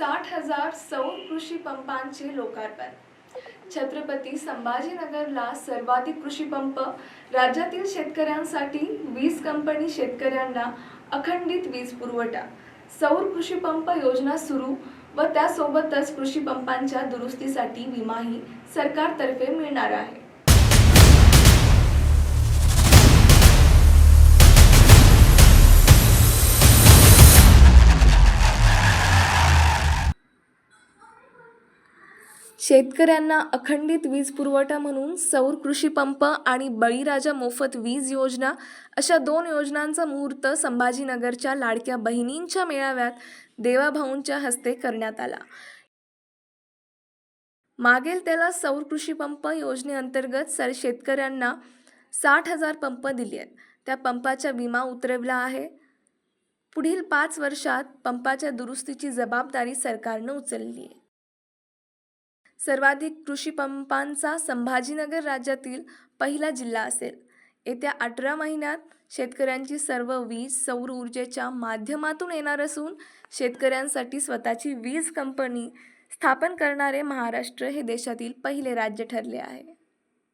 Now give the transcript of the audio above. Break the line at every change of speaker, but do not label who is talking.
साठ हजार सौर कृषी पंपांचे लोकार्पण. छत्रपती संभाजीनगरला सर्वाधिक कृषी पंप राज्यातील शेतकऱ्यांसाठी वीज कंपनी शेतकऱ्यांना अखंडित वीज पुरवठा सौर कृषी पंप योजना सुरू व त्यासोबतच कृषी पंपांच्या दुरुस्तीसाठी विमाही सरकारतर्फे मिळणार आहे. शेतकऱ्यांना अखंडित वीज पुरवठा म्हणून सौर कृषी पंप आणि बळीराजा मोफत वीज योजना अशा दोन योजनांचा मुहूर्त संभाजीनगरच्या लाडक्या बहिणींच्या मेळाव्यात देवाभाऊंच्या हस्ते करण्यात आला. मागेल त्याला सौर कृषी पंप योजनेअंतर्गत सर शेतकऱ्यांना साठ हजार पंप दिले आहेत. त्या पंपाचा विमा उतरवला आहे. पुढील पाच वर्षात पंपाच्या दुरुस्तीची जबाबदारी सरकारनं उचलली आहे. सर्वाधिक कृषीपंपांचा संभाजीनगर राज्यातील पहिला जिल्हा असेल. येत्या अठरा महिन्यात शेतकऱ्यांची सर्व वीज सौर ऊर्जेच्या माध्यमातून येणार असून शेतकऱ्यांसाठी स्वतःची वीज कंपनी स्थापन करणारे महाराष्ट्र हे देशातील पहिले राज्य ठरले आहे.